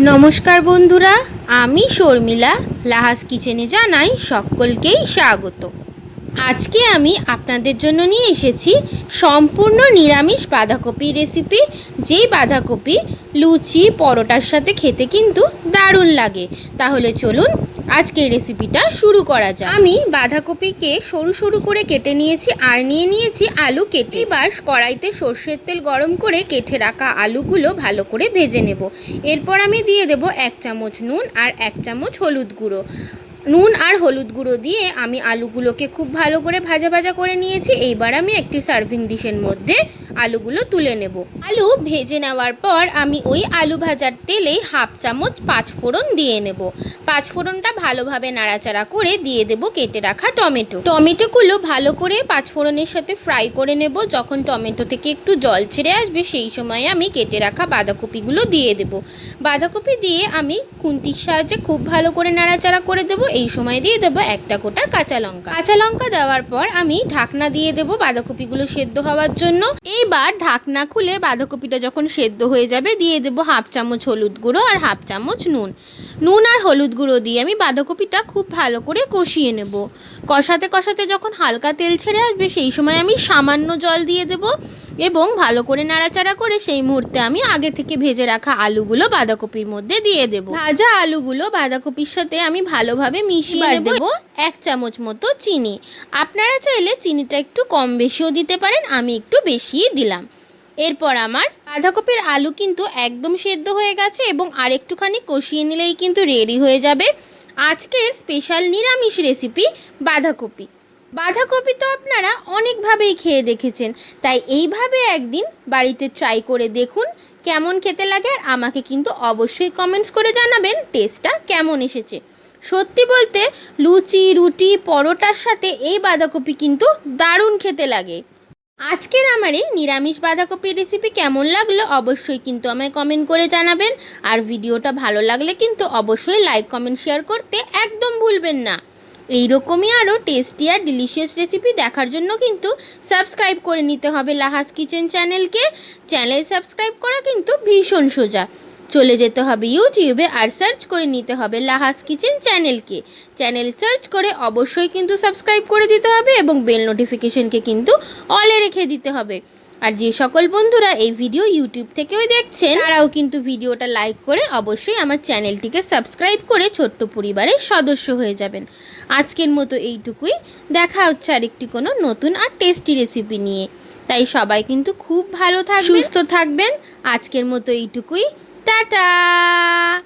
নমস্কার বন্ধুরা আমি শর্মিলা। লাহাজ কিচেনে জানাই সকলকেই স্বাগত। আজকে আমি আপনাদের জন্য নিয়ে এসেছি সম্পূর্ণ নিরামিষ বাঁধাকপি রেসিপি যেই বাঁধাকপি লুচি, পরোটার সাথে খেতে কিন্তু দারুণ লাগে। তাহলে চলুন আজকের রেসিপিটা শুরু করা যাক। আমি বাঁধাকপিকে সরু সরু করে কেটে নিয়েছি আর নিয়ে নিয়েছি আলু কেটে। এবার কড়াইতে সর্ষের তেল গরম করে কেটে রাখা আলুগুলো ভালো করে ভেজে নেব। এরপর আমি দিয়ে দেব এক চামচ নুন আর এক চামচ হলুদ গুঁড়ো। নুন আর হলুদ গুঁড়ো দিয়ে আমি আলুগুলোকে খুব ভালো করে ভাজা ভাজা করে নিয়েছি। এইবার আমি একটি সার্ভিং ডিশের মধ্যে আলুগুলো তুলে নেব। আলু ভেজে নেওয়ার পর আমি ওই আলু ভাজার তেলেই হাফ চামচ পাঁচ ফোড়ন দিয়ে নেব। পাঁচ ফোড়নটা ভালোভাবে নাড়াচাড়া করে দিয়ে দেব কেটে রাখা টমেটো। টমেটোগুলো ভালো করে পাঁচ ফোড়নের সাথে ফ্রাই করে নেব। যখন টমেটো থেকে একটু জল ছেড়ে আসবে, সেই সময় আমি কেটে রাখা বাঁধাকপিগুলো দিয়ে দেব। বাঁধাকপি দিয়ে আমি খুন্তির সাহায্যে খুব ভালো করে নাড়াচাড়া করে দেবো। এই সময় দিয়ে দেবো একটা গোটা কাঁচা লঙ্কা। কাঁচা লঙ্কা দেওয়ার পর আমি ঢাকনা দিয়ে দেবো বাঁধাকপিগুলো সেদ্ধ হওয়ার জন্য। এইবার ঢাকনা খুলে বাঁধাকপিটা যখন সেদ্ধ হয়ে যাবে, দিয়ে দেবো হাফ চামচ হলুদ গুঁড়ো আর হাফ চামচ নুন। নুন আর হলুদ গুঁড়ো দিয়ে আমি বাঁধাকপিটা খুব ভালো করে কষিয়ে নেব। কষাতে কষাতে যখন হালকা তেল ছেড়ে আসবে সেই সময় আমি সামান্য জল দিয়ে দেব এবং ভালো করে নাড়াচাড়া করে সেই মুহূর্তে আমি আগে থেকে ভেজে রাখা আলুগুলো বাঁধাকপির মধ্যে দিয়ে দেব। ভাজা আলুগুলো বাঁধাকপির সাথে আমি ভালোভাবে মিশিয়ে দেব এক চামচ মতো চিনি। আপনারা চাইলে চিনিটা একটু কম বেশিও দিতে পারেন আমি একটু বেশিই দিলাম। এরপর আমার বাঁধাকপির আলু কিন্তু একদম সেদ্ধ হয়ে গেছে এবং আর একটুখানি কষিয়ে নিলেই কিন্তু রেডি হয়ে যাবে। আজকের স্পেশাল নিরামিষ রেসিপি বাঁধাকপি। বাঁধাকপি তো আপনারা অনেকভাবেই খেয়ে দেখেছেন, তাই এইভাবে একদিন বাড়িতে ট্রাই করে দেখুন কেমন খেতে লাগে আর আমাকে কিন্তু অবশ্যই কমেন্টস করে জানাবেন টেস্টটা কেমন এসেছে। সত্যি বলতে লুচি, রুটি, পরোটার সাথে এই বাঁধাকপি কিন্তু দারুণ খেতে লাগে। আজকের আমার এই নিরামিষ বাঁধাকপির রেসিপি কেমন লাগল অবশ্যই কিন্তু আমায় কমেন্ট করে জানাবেন। আর ভিডিওটা ভালো লাগলে কিন্তু অবশ্যই লাইক কমেন্ট শেয়ার করতে একদম ভুলবেন না। এইরকমই আরও টেস্টি আর ডিলিশিয়াস রেসিপি দেখার জন্য কিন্তু সাবস্ক্রাইব করে নিতে হবে লাহাস কিচেন চ্যানেলকে চ্যানেল সাবস্ক্রাইব করা কিন্তু ভীষণ সোজা। চলে যেতে হবে ইউটিউবে আর সার্চ করে নিতে হবে লাহাস কিচেন চ্যানেলকে। চ্যানেল সার্চ করে অবশ্যই কিন্তু সাবস্ক্রাইব করে দিতে হবে এবং বেল নোটিফিকেশনকে কিন্তু অলে রেখে দিতে হবে। আর যে সকল বন্ধুরা এই ভিডিও ইউটিউব থেকেও দেখছেন তারাও কিন্তু ভিডিওটা লাইক করে অবশ্যই আমার চ্যানেলটিকে সাবস্ক্রাইব করে ছোট্ট পরিবারের সদস্য হয়ে যাবেন। আজকের মতো এইটুকুই। দেখা হচ্ছে আরেকটি কোনো নতুন আর টেস্টি রেসিপি নিয়ে। তাই সবাই কিন্তু খুব ভালো থাকবেন সুস্থ থাকবেন। আজকের মতো এইটুকুই। Ta-ta!